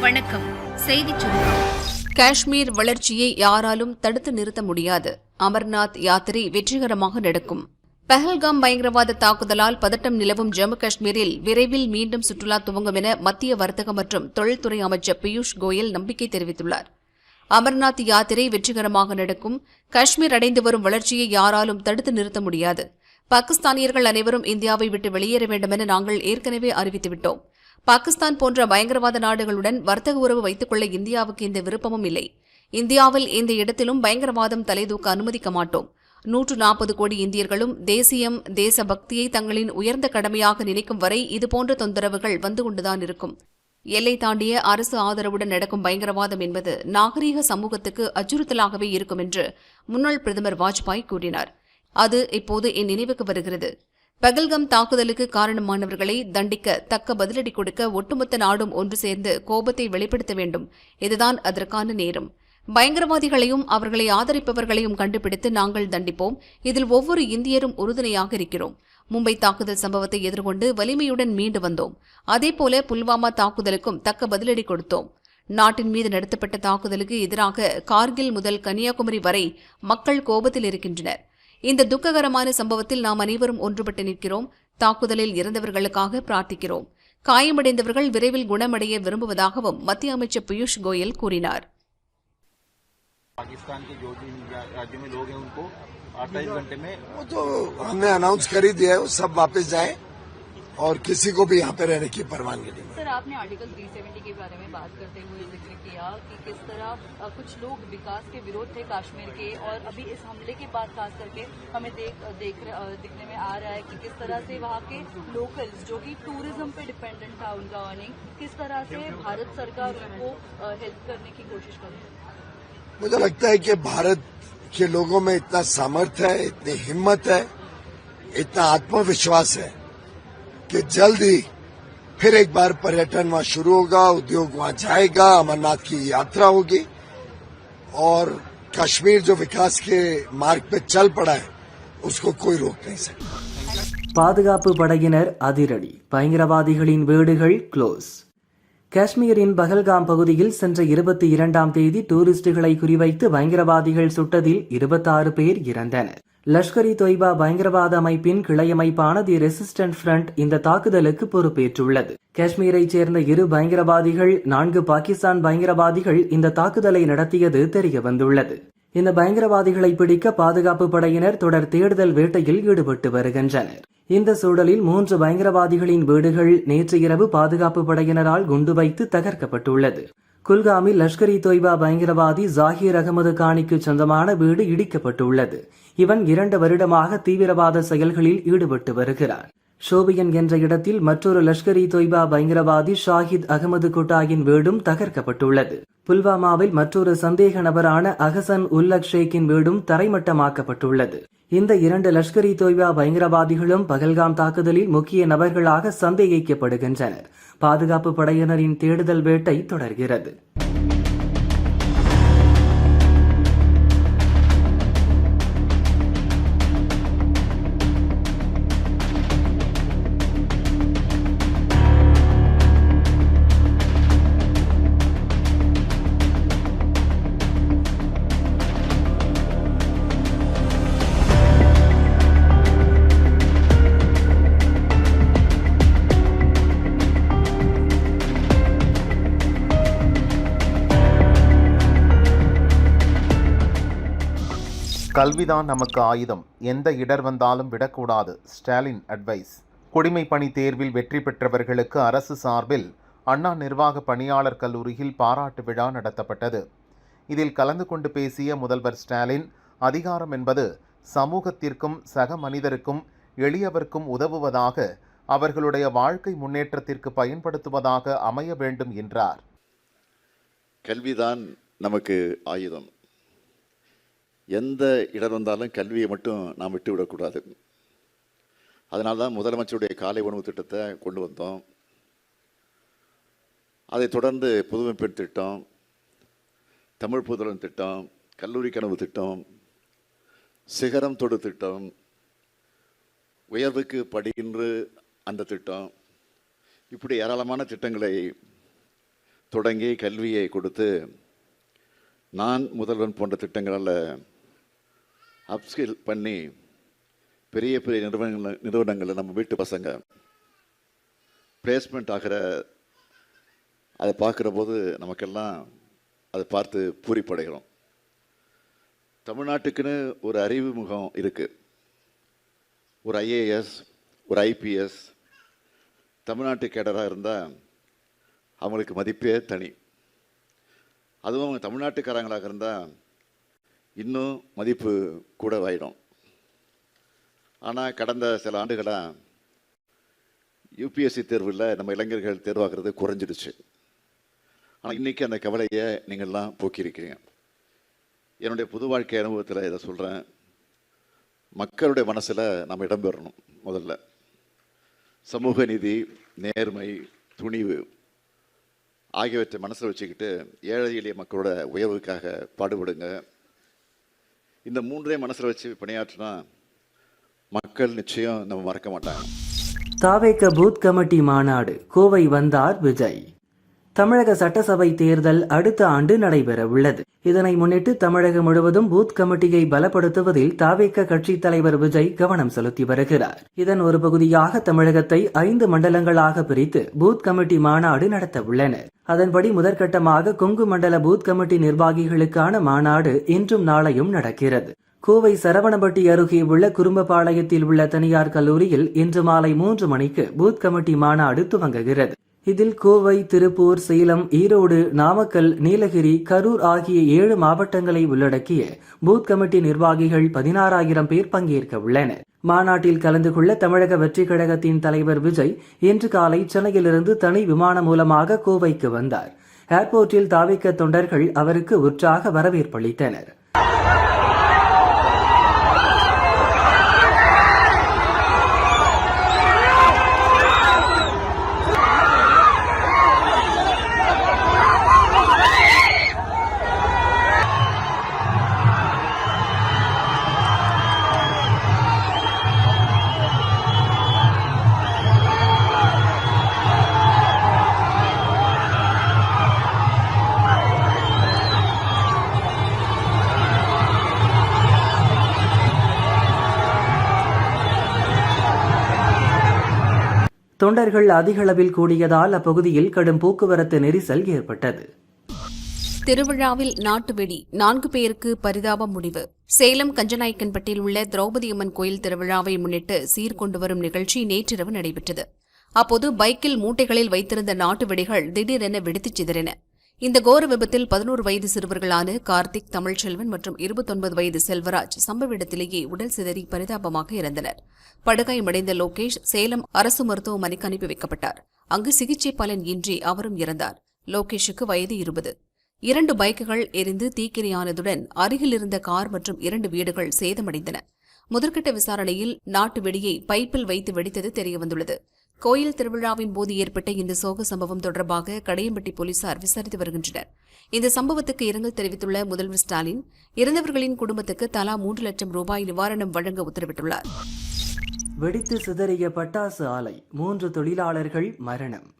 வணக்கம். செய்திச் சுருக்கம் காஷ்மீர் வளர்ச்சியை யாராலும் தடுத்து நிறுத்த முடியாது. அமர்நாத் யாத்திரை வெற்றிகரமாக நடக்கும். பஹல்காம் பயங்கரவாத தாக்குதலால் பதட்டம் நிலவும் ஜம்மு காஷ்மீரில் விரைவில் மீண்டும் சுற்றுலா துவங்கும் என மத்திய வர்த்தக மற்றும் தொழில்துறை அமைச்சர் பியூஷ் கோயல் நம்பிக்கை தெரிவித்துள்ளார். அமர்நாத் யாத்திரை வெற்றிகரமாக நடக்கும். காஷ்மீர் அடைந்து வரும் வளர்ச்சியை யாராலும் தடுத்து நிறுத்த முடியாது. பாகிஸ்தானியர்கள் அனைவரும் இந்தியாவை விட்டு வெளியேற வேண்டும் என நாங்கள் ஏற்கனவே அறிவித்துவிட்டோம். பாகிஸ்தான் போன்ற பயங்கரவாத நாடுகளுடன் வர்த்தக உறவு வைத்துக் கொள்ள இந்தியாவுக்கு இந்த விருப்பமும் இல்லை. இந்தியாவில் எந்த இடத்திலும் பயங்கரவாதம் தலைதூக்க அனுமதிக்க மாட்டோம். நூற்று நாற்பது கோடி இந்தியர்களும் தேசியம் தேசபக்தியை தங்களின் உயர்ந்த கடமையாக நினைக்கும் வரை இதுபோன்ற தொந்தரவுகள் வந்து கொண்டுதான் இருக்கும். எல்லை தாண்டிய அரசு ஆதரவுடன் நடக்கும் பயங்கரவாதம் என்பது நாகரீக சமூகத்துக்கு அச்சுறுத்தலாகவே இருக்கும் என்று முன்னாள் பிரதமர் வாஜ்பாய் கூறினார். அது இப்போது என் நினைவுக்கு வருகிறது. பகல்கம் தாக்குதலுக்கு காரணமானவர்களை தண்டிக்க தக்க பதிலடி கொடுக்க ஒட்டுமொத்த நாடும் ஒன்று சேர்ந்து கோபத்தை வெளிப்படுத்த வேண்டும். இதுதான் அதற்கான நேரம். பயங்கரவாதிகளையும் அவர்களை ஆதரிப்பவர்களையும் கண்டுபிடித்து நாங்கள் தண்டிப்போம். இதில் ஒவ்வொரு இந்தியரும் உறுதுணையாக இருக்கிறோம். மும்பை தாக்குதல் சம்பவத்தை எதிர்கொண்டு வலிமையுடன் மீண்டு வந்தோம். அதேபோல புல்வாமா தாக்குதலுக்கும் தக்க பதிலடி கொடுத்தோம். நாட்டின் மீது நடத்தப்பட்ட தாக்குதலுக்கு எதிராக கார்கில் முதல் கன்னியாகுமரி வரை மக்கள் கோபத்தில் இருக்கின்றனர். இந்த துக்ககரமான சம்பவத்தில் நாம் அனைவரும் ஒன்றுபட்டு நிற்கிறோம் தாக்குதலில் இறந்தவர்களுக்காக பிரார்த்திக்கிறோம் காயமடைந்தவர்கள் விரைவில் குணமடைய விரும்புவதாகவும் மத்திய அமைச்சர் பியூஷ் கோயல் கூறினார் पाकिस्तान के जो भी रा- राज्य में लोग हैं उनको अट्ठाईस घंटे में वो तो हमने अनाउंस कर ही दिया है वो सब वापस जाए और किसी को भी यहाँ पे रहने की परवानगी नहीं सर, आपने आर्टिकल 370 के बारे में बात करते हुए ज़िक्र किया कि किस तरह कुछ लोग विकास के विरोध थे कश्मीर के और अभी इस हमले के बाद खास करके हमें देख देख दिखने में आ रहा है कि किस तरह से वहाँ के लोकल्स जो कि टूरिज़्म पे डिपेंडेंट था उनका अर्निंग किस तरह से भारत सरकार उनको हेल्प करने की कोशिश कर रही है। मुझे लगता है कि भारत के लोगों में इतना सामर्थ्य है, इतनी हिम्मत है, इतना आत्मविश्वास है कि जल्द ही फिर एक बार पर्यटन वहां शुरू होगा उद्योग वहां जाएगा अमरनाथ की यात्रा होगी और कश्मीर जो विकास के मार्ग पे चल पड़ा है उसको कोई रोक नहीं सकता பாதுகாப்பு படையினர் அதிரடி பயங்கரவாதிகளின் வீடுகள் க்ளோஸ் காஷ்மீரின் பஹல்காம் பகுதியில் சென்ற இருபத்தி இரண்டாம் தேதி டூரிஸ்டுகளை குறிவைத்து பயங்கரவாதிகள் சுட்டதில் இருபத்தாறு பேர் இறந்தனர் லஷ்கர் இ தொய்பா பயங்கரவாத அமைப்பின் கிளையமைப்பான தி ரெசிஸ்டன்ட் ஃப்ரண்ட் இந்த தாக்குதலுக்கு பொறுப்பேற்றுள்ளது. காஷ்மீரைச் சேர்ந்த இரு பயங்கரவாதிகள் நான்கு பாகிஸ்தான் பயங்கரவாதிகள் இந்த தாக்குதலை நடத்தியது தெரிய வந்துள்ளது. இந்த பயங்கரவாதிகளை பிடிக்க பாதுகாப்பு படையினர் தொடர் தேடுதல் வேட்டையில் ஈடுபட்டு வருகின்றனர். இந்த சூழலில் மூன்று பயங்கரவாதிகளின் வீடுகள் நேற்று இரவு பாதுகாப்பு படையினரால் குண்டு வைத்து தகர்க்கப்பட்டுள்ளது. குல்காமில் லஷ்கர் இ தொய்பா பயங்கரவாதி ஜாகிர் அகமது கானிக்கு சொந்தமான வீடு இடிக்கப்பட்டுள்ளது. இவன் இரண்டு வருடமாக தீவிரவாத செயல்களில் ஈடுபட்டு வருகிறான். ஷோபியன் என்ற இடத்தில் மற்றொரு லஷ்கர் இ தொய்பா பயங்கரவாதி ஷாஹித் அகமது குட்டாயின் வீடும் தகர்க்கப்பட்டுள்ளது. புல்வாமாவில் மற்றொரு சந்தேக நபரான அகசன் உல்லக் ஷேக்கின் வீடும் தரைமட்டமாக்கப்பட்டுள்ளது. இந்த இரண்டு லஷ்கர் இ தொய்பா பயங்கரவாதிகளும் பகல்காம் தாக்குதலில் முக்கிய நபர்களாக சந்தேகிக்கப்படுகின்றனர். பாதுகாப்பு படையினரின் தேடுதல் வேட்டை தொடர்கிறது. கல்விதான் நமக்கு ஆயுதம். எந்த இடர் வந்தாலும் விடக்கூடாது ஸ்டாலின் அட்வைஸ் குடிமை பணி தேர்வில் வெற்றி பெற்றவர்களுக்கு அரசு சார்பில் அண்ணா நிர்வாக பணியாளர் கல்லூரியில் பாராட்டு விழா நடத்தப்பட்டது. இதில் கலந்து கொண்டு பேசிய முதல்வர் ஸ்டாலின் அதிகாரம் என்பது சமூகத்திற்கும் சக மனிதருக்கும் எளியவர்க்கும் உதவுவதாக அவர்களுடைய வாழ்க்கை முன்னேற்றத்திற்கு பயன்படுத்துவதாக அமைய வேண்டும் என்றார். கல்விதான் நமக்கு ஆயுதம். எந்த இடம் வந்தாலும் கல்வியை மட்டும் நாம் விட்டு விடக்கூடாது அதனால தான் முதலமைச்சருடைய காலை உணவு திட்டத்தை கொண்டு வந்தோம். அதைத் தொடர்ந்து புதுமை பெண் திட்டம் தமிழ் புதலன் திட்டம் கல்லூரி கனவு திட்டம் சிகரம் தொடு திட்டம் உயர்வுக்கு படிகின்று அந்த திட்டம் இப்படி ஏராளமான திட்டங்களை தொடங்கி கல்வியை கொடுத்து நான் முதல்வன் போன்ற திட்டங்களால் அப்ஸ்கில் பண்ணி பெரிய பெரிய நிறுவனங்கள் நிறுவனங்களில் நம்ம வீட்டு பசங்க பிளேஸ்மெண்ட் ஆகிற அதை பார்க்குற போது நமக்கெல்லாம் அதை பார்த்து பூரிப்படைகிறோம். தமிழ்நாட்டுக்குன்னு ஒரு அறிவுமுகம் இருக்குது ஒரு ஐஏஎஸ் ஒரு ஐபிஎஸ் தமிழ்நாட்டு கேடராக இருந்தால் அவங்களுக்கு மதிப்பே தனி. அதுவும் அவங்க தமிழ்நாட்டுக்காரங்களாக இருந்தால் இன்னும் மதிப்பு கூடவாயிடும். ஆனால் கடந்த சில ஆண்டுகளாக யூபிஎஸ்சி தேர்வில் நம்ம இளைஞர்கள் தேர்வாகிறது குறைஞ்சிடுச்சு. ஆனால் இன்றைக்கி அந்த கவலையை நீங்கள்லாம் போக்கியிருக்கீங்க. என்னுடைய புது வாழ்க்கை அனுபவத்தில் இதை சொல்கிறேன் மக்களுடைய மனசில் நம்ம இடம்பெறணும் முதல்ல. சமூக நீதி நேர்மை துணிவு ஆகியவற்றை மனசில் வச்சுக்கிட்டு ஏழை எளிய மக்களோட உயர்வுக்காக பாடுபடுங்க. இந்த மூன்றே மனசில் வச்சு பணியாற்றினா மக்கள் நிச்சயம் நம்ம மறக்க மாட்டாங்க. தாவேக்க பூத் கமிட்டி மாநாடு கோவை வந்தார் விஜய். தமிழக சட்டசபை தேர்தல் அடுத்த ஆண்டு நடைபெற உள்ளது இதனை முன்னிட்டு தமிழகம் முழுவதும் பூத் கமிட்டியை பலப்படுத்துவதில் தாவேக்க கட்சி தலைவர் விஜய் கவனம் செலுத்தி வருகிறார். இதன் ஒரு பகுதியாக தமிழகத்தை ஐந்து மண்டலங்களாக பிரித்து பூத் கமிட்டி மாநாடு நடத்த உள்ளனர் அதன்படி முதற்கட்டமாக கொங்கு மண்டல பூத் கமிட்டி நிர்வாகிகளுக்கான மாநாடு இன்றும் நாளையும் நடக்கிறது. கோவை சரவணபட்டி அருகே உள்ள குறும்பபாளையத்தில் உள்ள தனியார் கல்லூரியில் இன்று மாலை மூன்று மணிக்கு பூத் கமிட்டி மாநாடு துவங்குகிறது. இதில் கோவை திருப்பூர் சேலம் ஈரோடு நாமக்கல் நீலகிரி கரூர் ஆகிய ஏழு மாவட்டங்களை உள்ளடக்கிய பூத் கமிட்டி நிர்வாகிகள் பதினாறாயிரம் பேர் பங்கேற்க உள்ளனர். மாநாட்டில் கலந்து கொள்ள தமிழக வெற்றிக் கழகத்தின் தலைவர் விஜய் இன்று காலை சென்னையிலிருந்து தனி விமானம் மூலமாக கோவைக்கு வந்தார். ஏர்போர்ட்டில் தாவிக்க தொண்டர்கள் அவருக்கு உற்சாக வரவேற்பளித்தனர் தொண்டர்கள் அதிகளவில் கூடியதால் அப்பகுதியில் கடும் போக்குவரத்து நெரிசல் ஏற்பட்டது. திருவிழாவில் நாட்டு வெடி நான்கு பேருக்கு பரிதாப முடிவு. சேலம் கஞ்சநாயக்கன்பட்டில் உள்ள திரௌபதி அம்மன் கோயில் திருவிழாவை முன்னிட்டு சீர்கொண்டு வரும் நிகழ்ச்சி நேற்றிரவு நடைபெற்றது. அப்போது பைக்கில் மூட்டைகளில் வைத்திருந்த நாட்டு வெடிகள் திடீரென வெடித்துச் சிதறின. இந்த கோர விபத்தில் பதினோரு வயது சிறுவர்களான கார்த்திக் தமிழ்ச்செல்வன் மற்றும் இருபத்தொன்பது வயது செல்வராஜ் சம்பவ இடத்திலேயே உடல் சிதறி பரிதாபமாக இறந்தனர். படுகாயமடைந்த லோகேஷ் சேலம் அரசு மருத்துவமனைக்கு அனுப்பி வைக்கப்பட்டார். அங்கு சிகிச்சை பலன் இன்றி அவரும் இறந்தார். லோகேஷுக்கு வயது இருபது. இரண்டு பைக்குகள் எரிந்து தீக்கிரையானதுடன் அருகில் இருந்த கார் மற்றும் இரண்டு வீடுகள் சேதமடைந்தன. முதற்கட்ட விசாரணையில் நாட்டு வெடியை பைப்பில் வைத்து வெடித்தது தெரியவந்துள்ளது. கோயில் திருவிழாவின் போது ஏற்பட்ட இந்த சோக சம்பவம் தொடர்பாக கடையம்பட்டி போலீசார் விசாரித்து வருகின்றனர். இந்த சம்பவத்துக்கு இரங்கல் தெரிவித்துள்ள முதல்வர் ஸ்டாலின் இறந்தவர்களின் குடும்பத்துக்கு தலா மூன்று லட்சம் ரூபாய் நிவாரணம் வழங்க உத்தரவிட்டுள்ளார். வெடித்து சிதறிய பட்டாசு ஆலை மூன்று தொழிலாளர்கள் மரணம்.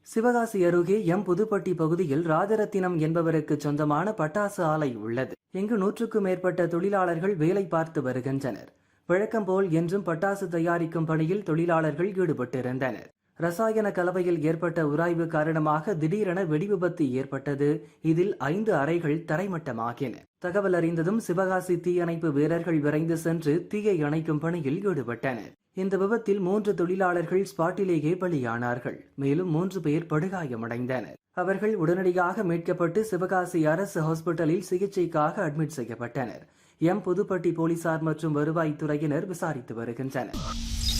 சிவகாசி அருகே எம் புதுப்பட்டி பகுதியில் ராஜரத்தினம் என்பவருக்கு சொந்தமான பட்டாசு ஆலை உள்ளது. இங்கு நூற்றுக்கும் மேற்பட்ட தொழிலாளர்கள் வேலை பார்த்து வருகின்றனர். வழக்கம்போல் என்றும் பட்டாசு தயாரிக்கும் பணியில் தொழிலாளர்கள் ஈடுபட்டிருந்தனர். ரசாயன கலவையில் ஏற்பட்ட உராய்வு காரணமாக திடீரென வெடிவிபத்து ஏற்பட்டது. இதில் ஐந்து அறைகள் தரைமட்டமாகின. தகவல் அறிந்ததும் சிவகாசி தீயணைப்பு வீரர்கள் விரைந்து சென்று தீயை அணைக்கும் பணியில் ஈடுபட்டனர். இந்த விபத்தில் மூன்று தொழிலாளர்கள் ஸ்பாட்டிலேயே பலியானார்கள். மேலும் மூன்று பேர் படுகாயமடைந்தனர். அவர்கள் உடனடியாக மீட்கப்பட்டு சிவகாசி அரசு ஹாஸ்பிட்டலில் சிகிச்சைக்காக அட்மிட் செய்யப்பட்டனர். எம் புதுப்பட்டி போலீசார் மற்றும் வருவாய்த்துறையினர் விசாரித்து வருகின்றனர்.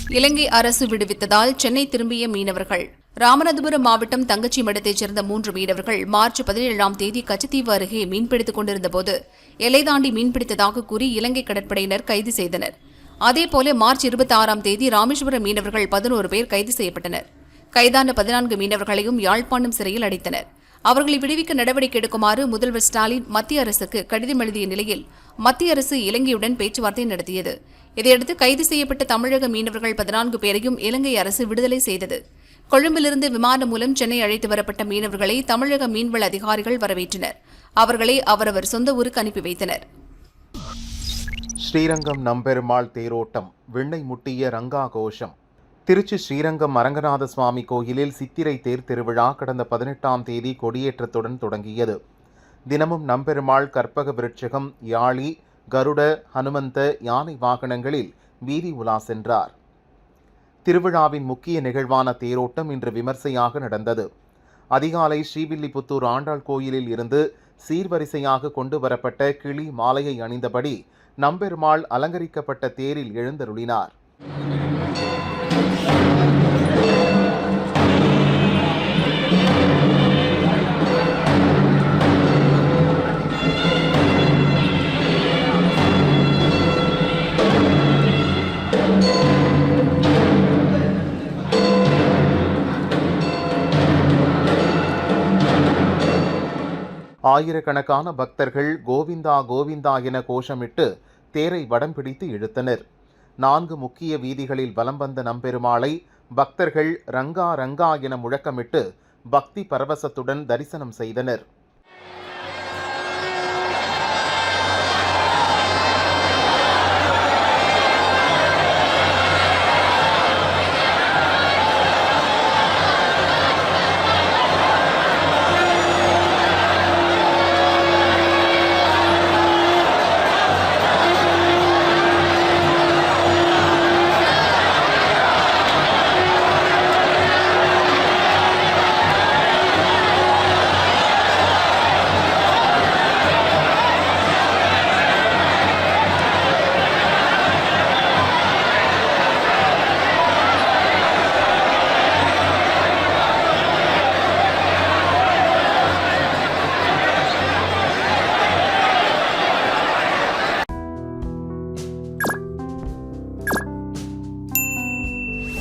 இலங்கை அரசு விடுவித்ததால் சென்னை திரும்பிய மீனவர்கள். ராமநாதபுரம் மாவட்டம் தங்கச்சி மடத்தைச் சேர்ந்த மூன்று மீனவர்கள் மார்ச் பதினேழாம் தேதி கச்சத்தீவு அருகே மீன்பிடித்துக் கொண்டிருந்தபோது எல்லை தாண்டி மீன்பிடித்ததாக கூறி இலங்கை கடற்படையினர் கைது செய்தனர். அதேபோல மார்ச் இருபத்தி ஆறாம் தேதி ராமேஸ்வரம் மீனவர்கள் பதினோரு பேர் கைது செய்யப்பட்டனர். கைதான பதினான்கு மீனவர்களையும் யாழ்ப்பாணம் சிறையில் அடைத்தனர். அவர்களை விடுவிக்க நடவடிக்கை எடுக்குமாறு முதல்வர் ஸ்டாலின் மத்திய அரசுக்கு கடிதம் எழுதிய நிலையில் மத்திய அரசு இலங்கையுடன் பேச்சுவார்த்தை நடத்தியது. இதையடுத்து கைது செய்யப்பட்ட தமிழக மீனவர்கள் பதினான்கு பேரையும் இலங்கை அரசு விடுதலை செய்தது. கொழும்பிலிருந்து விமானம் மூலம் சென்னை அழைத்து வரப்பட்ட மீனவர்களை தமிழக மீன்வள அதிகாரிகள் வரவேற்றனர். அவர்களை அவரவர் சொந்த ஊருக்கு அனுப்பி வைத்தனர். ஸ்ரீரங்கம் நம்பெருமாள் தேரோட்டம் விண்ணை முட்டிய ரங்கா கோஷம் திருச்சி ஸ்ரீரங்கம் அரங்கநாத சுவாமி கோயிலில் சித்திரை தேர் திருவிழா கடந்த பதினெட்டாம் தேதி கொடியேற்றத்துடன் தொடங்கியது. தினமும் நம்பெருமாள் கற்பக விருட்சகம் யாழி கருட ஹனுமந்த யானை வாகனங்களில் வீதி உலா சென்றார். திருவிழாவின் முக்கிய நிகழ்வான தேரோட்டம் இன்று விமர்சையாக நடந்தது. அதிகாலை ஸ்ரீவில்லிபுத்தூர் ஆண்டாள் கோயிலில் இருந்து சீர்வரிசையாக கொண்டு வரப்பட்ட கிளி மாலையை அணிந்தபடி நம்பெருமாள் அலங்கரிக்கப்பட்ட தேரில் எழுந்தருளினார். ஆயிரக்கணக்கான பக்தர்கள் கோவிந்தா கோவிந்தா என கோஷமிட்டு தேரை வடம் பிடித்து இழுத்தனர். நான்கு முக்கிய வீதிகளில் வலம் வந்த நம்பெருமாளை பக்தர்கள் ரங்கா ரங்கா என முழக்கமிட்டு பக்தி பரவசத்துடன் தரிசனம் செய்தனர்.